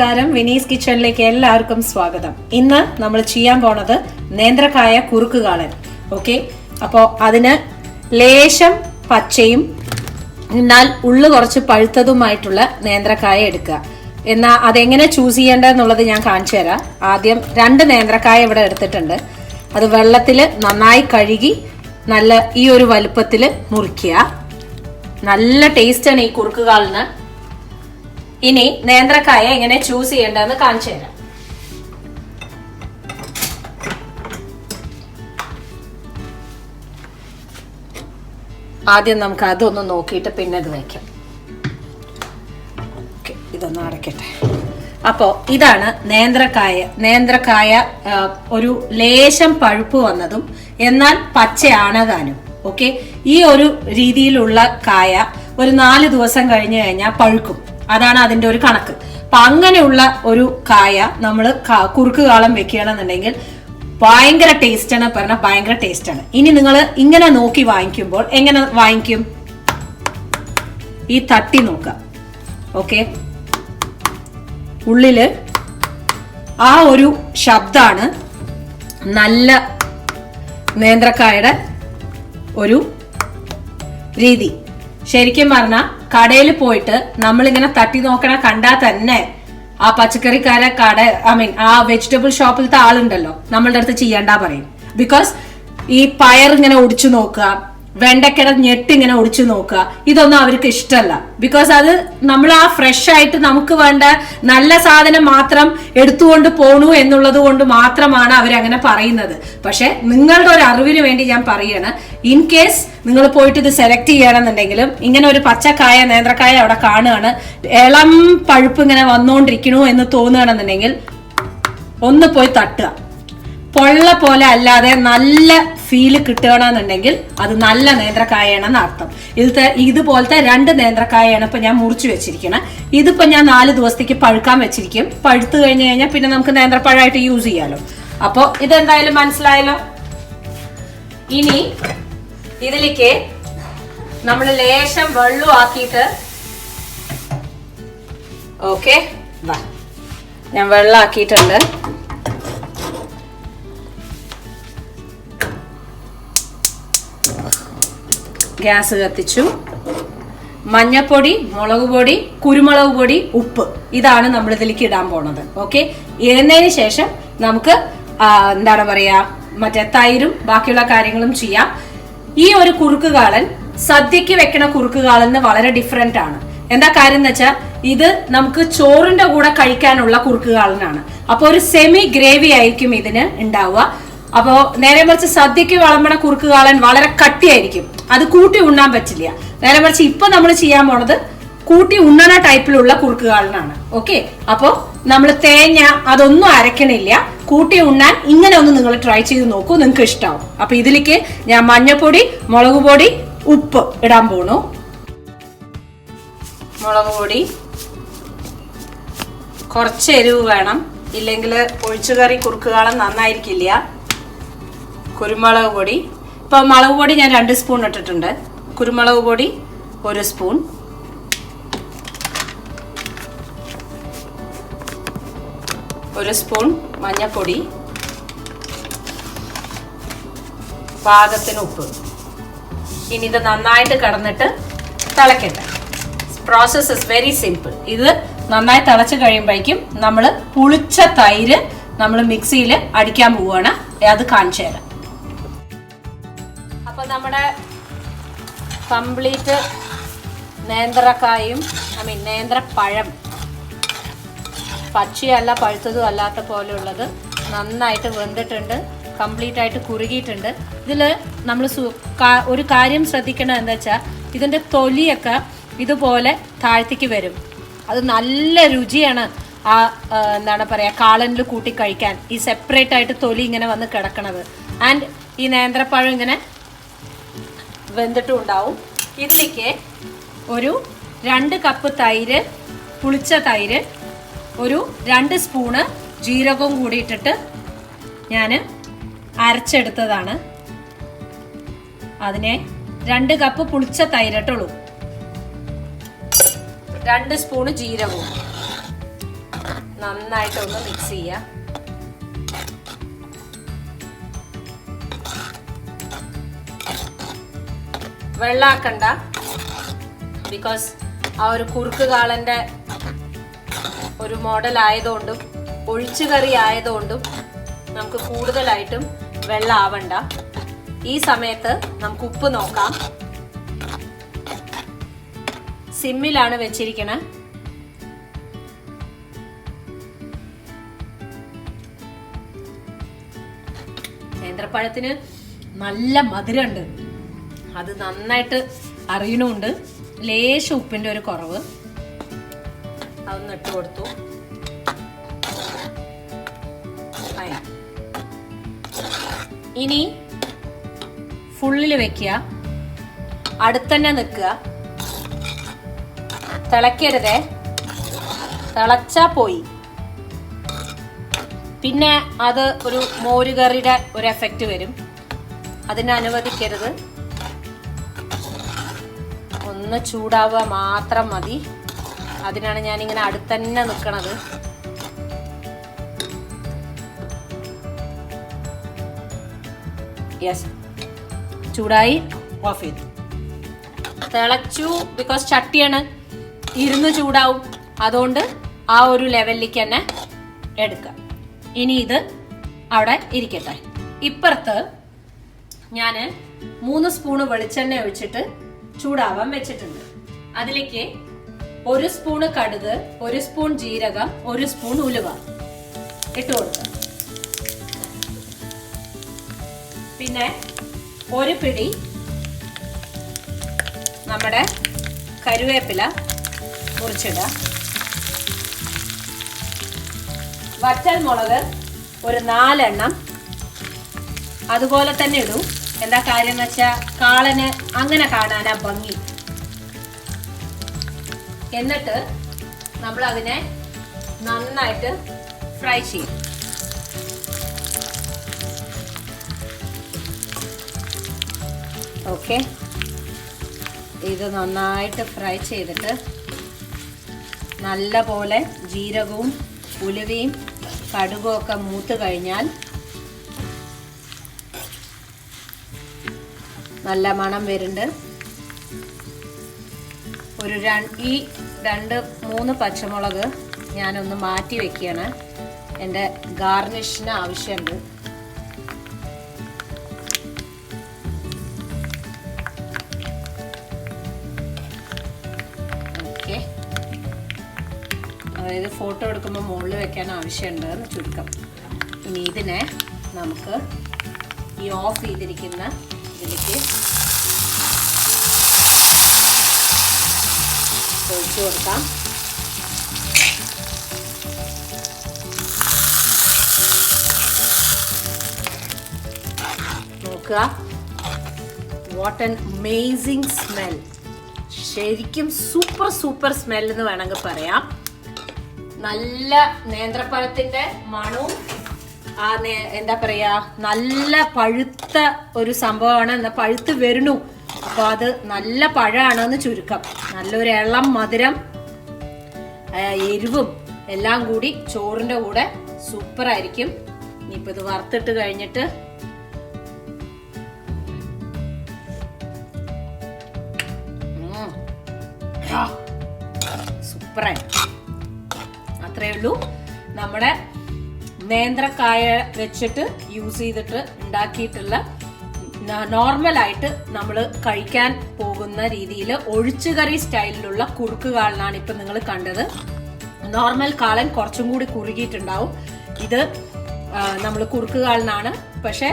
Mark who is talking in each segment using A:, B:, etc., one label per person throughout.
A: നമസ്കാരം. വിനീസ് കിച്ചണിലേക്ക് എല്ലാവർക്കും സ്വാഗതം. ഇന്ന് നമ്മൾ ചെയ്യാൻ പോണത് നേന്ത്രക്കായ കുറുക്കുകാളൻ. ഓക്കെ? അപ്പോ അതിന് ലേശം പച്ചയും എന്നാൽ ഉള്ളു കുറച്ച് പഴുത്തതുമായിട്ടുള്ള നേന്ത്രക്കായ എടുക്കുക. എന്നാൽ അതെങ്ങനെ ചൂസ് ചെയ്യേണ്ടതെന്നുള്ളത് ഞാൻ കാണിച്ചു തരാം. ആദ്യം രണ്ട് നേന്ത്രക്കായ ഇവിടെ എടുത്തിട്ടുണ്ട്. അത് വെള്ളത്തിൽ നന്നായി കഴുകി നല്ല ഈ ഒരു വലുപ്പത്തിൽ മുറിക്കുക. നല്ല ടേസ്റ്റാണ് ഈ കുറുക്കുകാളിന്. ഇനി നേന്ത്രക്കായ എങ്ങനെ ചൂസ് ചെയ്യേണ്ടതെന്ന് കാണിച്ചു തരാം. ആദ്യം നമുക്ക് അതൊന്ന് നോക്കിയിട്ട് പിന്നെ ഇത് വയ്ക്കാം. ഇതൊന്ന് അടയ്ക്കട്ടെ. അപ്പോൾ ഇതാണ് നേന്ത്രക്കായ നേന്ത്രക്കായ ഒരു ലേശം പഴുപ്പ് വന്നതും എന്നാൽ പച്ചയാണ് താനും ഓക്കെ ഈ ഒരു രീതിയിലുള്ള കായ ഒരു നാല് ദിവസം കഴിഞ്ഞു കഴിഞ്ഞാൽ പഴുക്കും. അതാണ് അതിന്റെ ഒരു കണക്ക്. അപ്പൊ അങ്ങനെയുള്ള ഒരു കായ നമ്മൾ കുറുക്ക് കാളം വെക്കുകയാണെന്നുണ്ടെങ്കിൽ ഭയങ്കര ടേസ്റ്റ് ആണ് പറഞ്ഞാൽ ഭയങ്കര ടേസ്റ്റാണ് ഇനി നിങ്ങൾ ഇങ്ങനെ നോക്കി വാങ്ങിക്കുമ്പോൾ എങ്ങനെ വാങ്ങിക്കും? ഈ തട്ടി നോക്കാം ഓക്കെ? ഉള്ളിൽ ആ ഒരു ശബ്ദാണ് നല്ല നേന്ത്രക്കായുടെ ഒരു രീതി. ശരിക്കും പറഞ്ഞാൽ കടയിൽ പോയിട്ട് നമ്മളിങ്ങനെ തട്ടി നോക്കണ കണ്ടാൽ തന്നെ ആ പച്ചക്കറിക്കാരെ കട ഐ മീൻ ആ വെജിറ്റബിൾ ഷോപ്പിലത്തെ ആളുണ്ടല്ലോ. നമ്മളുടെ അടുത്ത് ചെയ്യണ്ട പറയും. ബിക്കോസ് ഈ പയർ ഇങ്ങനെ ഒടിച്ചു നോക്കുക വെണ്ടക്കയുടെ ഞെട്ടി ഇങ്ങനെ ഒടിച്ചു നോക്കുക. ഇതൊന്നും അവർക്ക് ഇഷ്ടമല്ല ബിക്കോസ് അത് നമ്മൾ ആ ഫ്രഷ് ആയിട്ട് നമുക്ക് വേണ്ട നല്ല സാധനം മാത്രം എടുത്തുകൊണ്ട് പോണു എന്നുള്ളത് കൊണ്ട് മാത്രമാണ് അവരങ്ങനെ പറയുന്നത്. പക്ഷെ നിങ്ങളുടെ ഒരു അറിവിന് വേണ്ടി ഞാൻ പറയാണ് ഇൻ കേസ് നിങ്ങൾ പോയിട്ട് ഇത് സെലക്ട് ചെയ്യണമെന്നുണ്ടെങ്കിലും ഇങ്ങനെ ഒരു പച്ചക്കായ നേന്ത്രക്കായ അവിടെ കാണുകയാണ്. ഇളം പഴുപ്പ് ഇങ്ങനെ വന്നുകൊണ്ടിരിക്കണു എന്ന് തോന്നുകയാണെന്നുണ്ടെങ്കിൽ ഒന്ന് പോയി തട്ടുക. പൊള്ള പോലെ അല്ലാതെ നല്ല ഫീൽ കിട്ടുകയാണെന്നുണ്ടെങ്കിൽ അത് നല്ല നേന്ത്രക്കായാണെന്ന് അർത്ഥം. ഇതിലത്തെ ഇതുപോലത്തെ രണ്ട് നേന്ത്രക്കായാണ് ഇപ്പൊ ഞാൻ മുറിച്ചു വെച്ചിരിക്കുന്നത് ഇതിപ്പോ ഞാൻ നാല് ദിവസത്തേക്ക് പഴുക്കാൻ വെച്ചിരിക്കും. പഴുത്തു കഴിഞ്ഞു കഴിഞ്ഞാൽ പിന്നെ നമുക്ക് നേന്ത്രപ്പഴമായിട്ട് യൂസ് ചെയ്യാലോ. അപ്പോ ഇതെന്തായാലും മനസ്സിലായല്ലോ? ഇനി ഇതിലേക്ക് നമ്മൾ ലേശം വെള്ളം ആക്കിയിട്ട് ഓക്കെ വാ ഞാൻ വെള്ളം ആക്കിയിട്ടുണ്ട്. ഗ്യാസ് കത്തിച്ചു. മഞ്ഞപ്പൊടി മുളക് പൊടി കുരുമുളക് പൊടി ഉപ്പ്. ഇതാണ് നമ്മൾ ഇതിലേക്ക് ഇടാൻ പോണത്. ഓക്കെ ഇടുന്നതിന് ശേഷം നമുക്ക് എന്താണ് പറയാ മറ്റേ തൈരും ബാക്കിയുള്ള കാര്യങ്ങളും ചെയ്യാം. ഈ ഒരു കുറുക്ക് കാളൻ സദ്യക്ക് വെക്കണ കുറുക്ക് കുറുക്കുകാളൻ വളരെ ഡിഫറെന്റ് ആണ്. എന്താ കാര്യം എന്ന് വെച്ചാൽ ഇത് നമുക്ക് ചോറിന്റെ കൂടെ കഴിക്കാനുള്ള കുറുക്ക് കാളനാണ് അപ്പൊ ഒരു സെമി ഗ്രേവി ആയിരിക്കും ഇതിന് ഉണ്ടാവുക. അപ്പോ നേരെ മറിച്ച് സദ്യക്ക് വിളമ്പണ കുറുക്ക് കാളൻ വളരെ കട്ടിയായിരിക്കും. അത് കൂട്ടി ഉണ്ണാൻ പറ്റില്ല. നേരെ മറിച്ച് ഇപ്പൊ നമ്മൾ ചെയ്യാൻ പോണത് കൂട്ടി ഉണ്ണണ ടൈപ്പിലുള്ള കുറുക്ക് കാളനാണ് ഓക്കെ? അപ്പോ നമ്മൾ തേങ്ങ അതൊന്നും അരക്കണില്ല. കൂട്ടി ഉണ്ണാൻ ഇങ്ങനെ ഒന്ന് നിങ്ങൾ ട്രൈ ചെയ്ത് നോക്കൂ നിങ്ങൾക്ക് ഇഷ്ടാവും. അപ്പൊ ഇതിലേക്ക് ഞാൻ മഞ്ഞപ്പൊടി മുളക് പൊടി ഉപ്പ് ഇടാൻ പോണു. മുളക് പൊടി. കുറച്ച് എരിവ് വേണം. ഇല്ലെങ്കിൽ ഒഴിച്ചുകറി കുറുക്കുകാളം നന്നായിരിക്കില്ല. കുരുമുളക് പൊടി. ഇപ്പോൾ മുളക് പൊടി ഞാൻ രണ്ട് സ്പൂൺ ഇട്ടിട്ടുണ്ട്. കുരുമുളക് പൊടി ഒരു സ്പൂൺ. ഒരു സ്പൂൺ മഞ്ഞൾപ്പൊടി പാകത്തിന് ഉപ്പ്. ഇനി ഇത് നന്നായിട്ട് കടന്നിട്ട് തിളക്കട്ടെ. പ്രോസസ് ഇസ് വെരി സിമ്പിൾ ഇത് നന്നായി തിളച്ച് കഴിയുമ്പോഴേക്കും നമ്മൾ പുളിച്ച തൈര് നമ്മൾ മിക്സിയിൽ അടിക്കാൻ പോവുകയാണ്. അത് കാണിച്ചു തരാം. കംപ്ലീറ്റ് നേന്ത്രക്കായും ഐ മീൻ നേന്ത്രപ്പഴം. പച്ചയല്ല പഴുത്തതും അല്ലാത്ത പോലെയുള്ളത് നന്നായിട്ട് വെന്തിട്ടുണ്ട്. കംപ്ലീറ്റ് ആയിട്ട് കുറുകിയിട്ടുണ്ട് ഇതിൽ നമ്മൾ ഒരു കാര്യം ശ്രദ്ധിക്കണം എന്താ വെച്ചാൽ ഇതിന്റെ തൊലിയൊക്കെ ഇതുപോലെ താഴ്ത്തിക്ക് വരും. അത് നല്ല രുചിയാണ് ആ എന്താണ് പറയുക കാളനിൽ കൂട്ടി കഴിക്കാൻ. ഈ സെപ്പറേറ്റ് ആയിട്ട് തൊലി ഇങ്ങനെ വന്ന് കിടക്കണത്. ആൻഡ് ഈ നേന്ത്രപ്പഴം ഇങ്ങനെ വെന്തിട്ടും ഉണ്ടാവും ഇതിലേക്ക് ഒരു രണ്ട് കപ്പ് തൈര് പുളിച്ച തൈര് ഒരു രണ്ട് സ്പൂണ് ജീരകവും കൂടി ഇട്ടിട്ട് ഞാൻ അരച്ചെടുത്തതാണ്. അതിനെ രണ്ട് കപ്പ് പുളിച്ച തൈരട്ടുള്ളൂ രണ്ട് സ്പൂണ് ജീരകവും. നന്നായിട്ടൊന്ന് മിക്സ് ചെയ്യാം വെള്ളാക്കണ്ട. ബിക്കോസ് ആ ഒരു കുറുക്ക് കാളന്റെ ഒരു മോഡൽ ആയതുകൊണ്ടും ഒഴിച്ചു കറി ആയതുകൊണ്ടും നമുക്ക് കൂടുതലായിട്ടും വെള്ളം ആവണ്ട ഈ സമയത്ത് നമുക്ക് ഉപ്പ് നോക്കാം. സിമ്മിലാണ് വെച്ചിരിക്കണേ. നേന്ത്രപ്പഴത്തിന് നല്ല മധുരമുണ്ട്. അത് നന്നായിട്ട് അറിയണമുണ്ട് ലേശം ഉപ്പിന്റെ ഒരു കുറവ്. അതൊന്ന് ഇട്ട് കൊടുത്തു. ഇനി ഫുള്ളിൽ വെക്കുക. അടുത്തന്നെ നിൽക്കുക. തിളക്കരുതേ തിളച്ചാ പോയി. പിന്നെ അത് ഒരു മോരുകറിയുടെ ഒരു എഫക്റ്റ് വരും. അതിനെ അനുവദിക്കരുത്. ഒന്ന് ചൂടാവുക മാത്രം മതി. അതിനാണ് ഞാനിങ്ങനെ അടുത്തന്നെ നിൽക്കണത് യെസ് ചൂടായി? ഓഫ് ചെയ്തു. തിളച്ചു ബിക്കോസ് ചട്ടിയാണ്. ഇരുന്ന് ചൂടാവും. അതുകൊണ്ട് ആ ഒരു ലെവലിലേക്ക് തന്നെ എടുക്കാം ഇനി ഇത് അവിടെ ഇരിക്കട്ടെ. ഇപ്പുറത്ത് ഞാൻ മൂന്ന് സ്പൂണ് വെളിച്ചെണ്ണ ഒഴിച്ചിട്ട് ചൂടാവാൻ വെച്ചിട്ടുണ്ട്. അതിലേക്ക് ഒരു സ്പൂണ് കടുക് ഒരു സ്പൂൺ ജീരകം ഒരു സ്പൂൺ ഉലുവ ഇട്ട് കൊടുക്കുക. പിന്നെ ഒരു പിടി നമ്മുടെ കരുവേപ്പില മുറിച്ചിടുക. വറ്റൽ മുളക് ഒരു നാലെണ്ണം. അതുപോലെ തന്നെ ഇടൂ. എന്താ കാര്യം എന്ന് വെച്ചാൽ കാളന് അങ്ങനെ കാണാനാ ഭംഗി. എന്നിട്ട് നമ്മൾ അതിനെ നന്നായിട്ട് ഫ്രൈ ചെയ്യും. ഓക്കെ. ഇത് നന്നായിട്ട് ഫ്രൈ ചെയ്തിട്ട് നല്ലപോലെ ജീരകവും ഉലുവയും കടുകുമൊക്കെ മൂത്ത് കഴിഞ്ഞാൽ നല്ല മണം വരുന്നുണ്ട്. ഒരു ഈ രണ്ട് മൂന്ന് പച്ചമുളക് ഞാനൊന്ന് മാറ്റി വെക്കുകയാണ്. എന്റെ ഗാർണിഷിന് ആവശ്യമുണ്ട്. ഓക്കെ. അതായത് ഫോട്ടോ എടുക്കുമ്പോൾ മുകളിൽ വെക്കാൻ ആവശ്യമുണ്ട് എന്ന് ചുരുക്കം. ഇനി ഇതിനെ നമുക്ക് ഈ ഓഫ് ചെയ്തിരിക്കുന്ന ഇതിലേക്ക് ഒഴിച്ചു കൊടുക്കാം. നോക്കുക. വാട്ട് ആൻ അമേസിങ് സ്മെൽ ശരിക്കും സൂപ്പർ സൂപ്പർ സ്മെൽ എന്ന് വേണമെങ്കിൽ പറയാം. നല്ല നേന്ത്രപ്പഴത്തിന്റെ മണവും ആ എന്താ പറയാ നല്ല പഴുത്ത ഒരു സംഭവമാണ്. എന്നാ പഴുത്ത് വരണു അപ്പൊ അത് നല്ല പഴമാണെന്ന് ചുരുക്കം. നല്ലൊരു ഇളം മധുരം എരിവും എല്ലാം കൂടി ചോറിന്റെ കൂടെ സൂപ്പർ ആയിരിക്കും ഇനിയിപ്പോ ഇത് വറുത്തിട്ട് കഴിഞ്ഞിട്ട് സൂപ്പറായി. അത്രേ ഉള്ളൂ. നമ്മുടെ നേന്ത്രക്കായ വെച്ചിട്ട് യൂസ് ചെയ്തിട്ട് ഉണ്ടാക്കിയിട്ടുള്ള നോർമലായിട്ട് നമ്മൾ കഴിക്കാൻ പോകുന്ന രീതിയിൽ ഒഴിച്ചുകറി സ്റ്റൈലിലുള്ള കുറുക്ക് കാളനാണ് ഇപ്പം നിങ്ങൾ കണ്ടത്. നോർമൽ കാളൻ കുറച്ചും കൂടി കുറുകിയിട്ടുണ്ടാവും. ഇത് നമ്മൾ കുറുക്ക് കാളനാണ് പക്ഷെ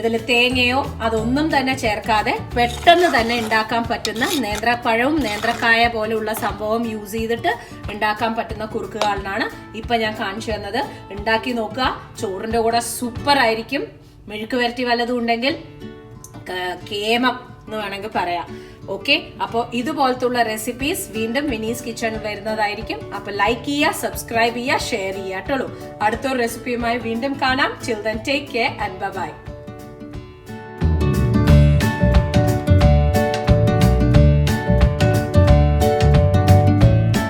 A: ഇതിൽ തേങ്ങയോ അതൊന്നും തന്നെ ചേർക്കാതെ പെട്ടെന്ന് തന്നെ ഉണ്ടാക്കാൻ പറ്റുന്ന നേന്ത്രപ്പഴവും നേന്ത്രക്കായ പോലെയുള്ള സംഭവം യൂസ് ചെയ്തിട്ട് ഉണ്ടാക്കാൻ പറ്റുന്ന കുറുക്കുകാളിനാണ് ഇപ്പൊ ഞാൻ കാണിച്ചു തന്നത്. ഉണ്ടാക്കി നോക്കുക. ചോറിന്റെ കൂടെ സൂപ്പർ ആയിരിക്കും. മെഴുക്ക് വരട്ടി വല്ലതും ഉണ്ടെങ്കിൽ കേമം എന്ന് വേണമെങ്കിൽ പറയാം. ഓക്കെ അപ്പോൾ ഇതുപോലത്തുള്ള റെസിപ്പീസ് വീണ്ടും മിനീസ് കിച്ചൺ വരുന്നതായിരിക്കും. അപ്പോൾ ലൈക്ക് ചെയ്യുക സബ്സ്ക്രൈബ് ചെയ്യുക ഷെയർ ചെയ്യുക കേട്ടോ. അടുത്തൊരു റെസിപ്പിയുമായി വീണ്ടും കാണാം. Children take care and bye